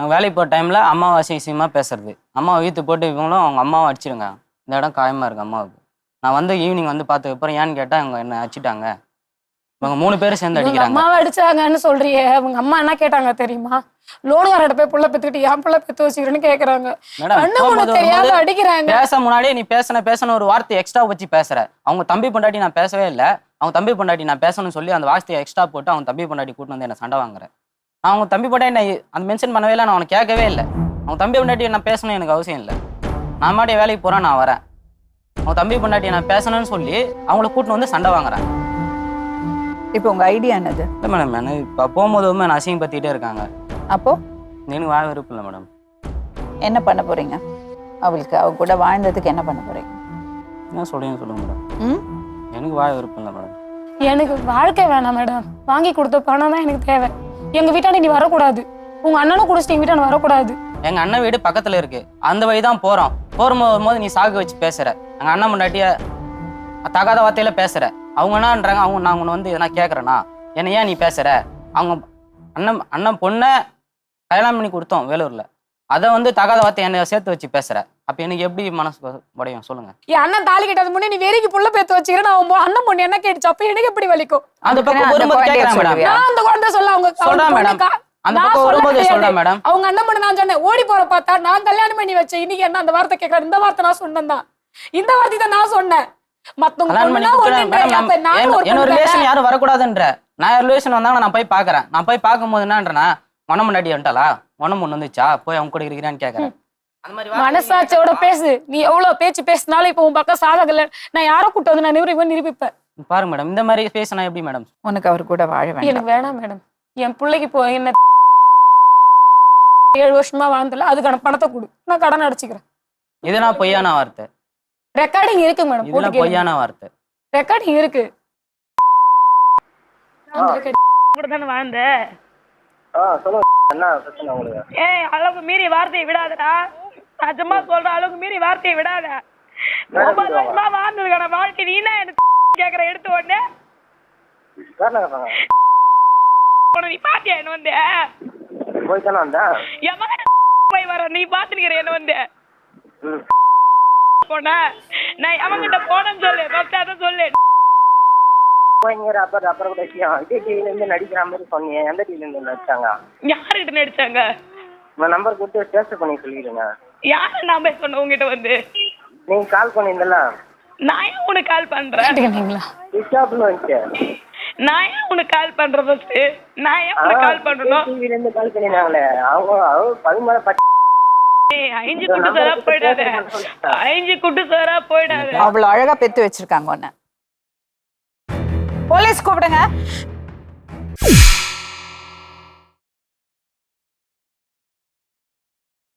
நான் வேலைக்கு போகிற டைமில் அம்மாவை அசிங்கமாக பேசுறது. அம்மாவை வீத்து போட்டு இவங்களும் அவங்க அம்மாவை அடிச்சிடுங்க இந்த இடம் காயமாக இருக்கு அம்மாவுக்கு. நான் வந்து ஈவினிங் வந்து பார்த்ததுக்கப்புறம் ஏன்னு கேட்டால் அவங்க என்ன அடிச்சிட்டாங்க. இவங்க மூணு பேரும் சேர்ந்து இவங்க அடிக்கிறாங்க. அம்மாவை அடிச்சாங்கன்னு சொல்றியே. அவங்க அம்மா என்ன கேட்டாங்க தெரியுமா? லோனுகாரட்ட போய் புள்ள பெத்துக்கிட்டு என் புள்ள பெத்து வச்சுக்கிறேன்னு கேக்குறாங்க. கண்ணு அடிக்கிறாங்க. பேச முன்னாடியே நீ பேசின பேசணும் ஒரு வார்த்தை எக்ஸ்ட்ரா வச்சு பேசுற. அவங்க தம்பி பொண்டாட்டி நான் பேசவே இல்லை. அவங்க தம்பி பொண்டாட்டி நான் பேசணும்னு சொல்லி அந்த வார்த்தையை எக்ஸ்ட்ரா போட்டு அவங்க தம்பி பொண்டாட்டி கூட்டு வந்து என்ன சண்டை வாங்குறேன் நான் அவங்க தம்பி பொண்டாட்டி நான் அந்த மென்ஷன் பண்ணவே இல்லை நான் அவனை கேட்கவே இல்லை. அவங்க தம்பி பொண்டாட்டி நான் பேசணும் எனக்கு அவசியம் இல்லை. நான் மாட்டிய வேலைக்கு போறேன் நான் வரேன். அவங்க தம்பி பொண்டாட்டி நான் பேசணும்னு சொல்லி அவங்கள கூட்டின்னு வந்து சண்டை வாங்குறேன். இப்போ உங்க ஐடியா என்னது? இல்லை மேடம் எனக்கு இப்போ போகும்போது நான் அசிங்கப்படுத்திக்கிட்டே இருக்காங்க. அப்போ? எனக்கு வாழ விருப்பம் இல்லை மேடம் என்ன பண்ண போறீங்க? அவளுக்கு அவ கூட வாழ்ந்ததுக்கு என்ன பண்ண போறீங்க? என்ன சொல்றீங்க சொல்லுங்க மேடம் ம்? எனக்கு வாழ விருப்பம் இல்லை மேடம் எனக்கு வாழ்க்கை வேணாம் மேடம் வாங்கி கொடுத்த பணம் தான் எனக்கு தேவை. எங்க வீட்டாண்ட நீ வரக்கூடாது. உங்க அண்ணனும் குடிச்சிட்டு எங்க வீட்டாண்ட வரக்கூடாது. எங்க அண்ணன் வீடு பக்கத்துல இருக்கு. அந்த வழி தான் போறோம். போகும்போது நீ சாகு வச்சு பேசுற. எங்க அண்ணன் முன்னாட்டிய தகாத வார்த்தையில பேசுற. அவங்க என்னன்றாங்க? அவங்க நான் உன்னை வந்து எதனா கேட்கறேனா என்ன ஏன் நீ பேசுற? அவங்க அண்ணன் அண்ணன் பொண்ணை கல்யாணம் பண்ணி கொடுத்தோம் வேலூர்ல. அதை வந்து தகாத வார்த்தை என்னை சேர்த்து வச்சு பேசுற. அப்ப எனக்கு எப்படி மனசு உடையும்? சொல்லுங்க. என் அண்ணன் தாலி கட்டாத முன்னே நீ வெறிக்கு புள்ள பெத்து வச்சுக்கிறேன் நான் அண்ணன் பொண்ணு என்ன கேட்டுச்சு? அப்ப எனக்கு எப்படி வலிக்கும்? அந்த பக்கம் கேட்கறேன் மேடம்? நான் அந்த குழந்தை சொல்ல அவங்க சொல்றேன் மேடம். அந்த பக்கம் வரும்போது. சொல்றேன் மேடம். அவங்க அண்ணன் பண்ண நான் சொன்னேன் ஓடி போற பார்த்தா நான் கல்யாணம் பண்ணி வச்சேன் இன்னைக்கு என்ன அந்த வார்த்தை கேட்கறேன் இந்த வார்த்தை நான் சொன்னேன் தான் இந்த வார்த்தை தான் நான் சொன்னேன். மத்தவங்க கல்யாணம் பண்ணி பொண்ணுனா கொடுக்குறேன். ஒண்ணுன்ற மேடம், அப்ப நானும் என்- ஒரு என்னோட பொண்ணு ரிலேஷன். யாரும் வரக்கூடாதுன்ற. நான் ரிலேஷன் வந்தாங்க நான் போய் பாக்குறேன் நான் போய் பார்க்கும்போது என்னன்றனா மனம் முன்னாடி வந்துட்டாளா? மனம் ஒண்ணு வந்துச்சா? போய் அவங்க கூட இருக்கிறான்னு வார்த்தை மனசாட்சியோட பேசு. நீ எவ்வளவு பேச்சு பேசினாலும் இப்ப உன் பக்கம் சாதகல நான் யாரை கூட்டு வந்து நான் நிரூபி நிரூபிப்பேன். பாருங்க மேடம் இந்த மாதிரி பேசினா எப்படி மேடம்? உனக்கு அவர் கூட வாழ வேண்டாம். எனக்கு வேணாம் மேடம். என் பிள்ளைக்கு போ என்ன ஏழு வருஷமா வாழ்ந்தல அதுக்கான பணத்தை கொடு. நான் கடன் அடைச்சிக்கிறேன். இதெல்லாம் பொய்யான வார்த்தை. ரெக்கார்டிங் இருக்கு மேடம் இதெல்லாம் பொய்யான வார்த்தை. ரெக்கார்டிங் இருக்கு. கூட தானே வாழ்ந்த ஏய் அளவுக்கு மீறி வார்த்தையை விடாதடா. நான் சும்மா சொல்ற அளவுக்கு மீறி வார்த்தையை விடாத. ஒன்பது வருஷமா வாழ்ந்ததுக்கான வாழ்க்கை நீ என்ன எனக்கு கேக்குற எடுத்த உடனே? நீ பாத்தியா என்ன வந்து? போய் தானே வந்தேன் என் மகன் போய் வர நீ பாத்துருக்கிற என்ன வந்து? போன நான் அவன்கிட்ட போனேன்னு சொல்லு. ஃபர்ஸ்ட் அதை சொல்லு. அப்புறம் அப்புறம் கூட விஜய் டிவில இருந்து நடிக்கிற மாதிரி சொன்னீங்க. எந்த டிவில இருந்து நடிச்சாங்க? யாருக்கிட்ட நடிச்சாங்க? உங்க நம்பர் கொடுத்து டேஸ்ட் பண்ணி சொல்லிடுங்க. யாரு நான் போய் சொன்ன உங்ககிட்ட வந்து? நீங்க கால் பண்ணியிருந்தல நான் ஏன் உனக்கு கால் பண்றேன்? சுவிச் ஆஃப்னு வந்துச்சு நான் ஏன் உனக்கு கால் பண்றேன் ஃபர்ஸ்ட் நான் ஏன் உனக்கு கால் பண்ணணும்? டிவில இருந்து கால் பண்ணிருந்தாங்களே அவங்க அவங்க பதிமூணு பத்து ஐந்து குட்டு சாரா போயிடாத. ஐந்து குட்டு சாரா போயிடாத. அவ்வளவு அழகா பெத்து வச்சிருக்காங்க உன்னை. போலீஸ் கூப்பிடுங்க.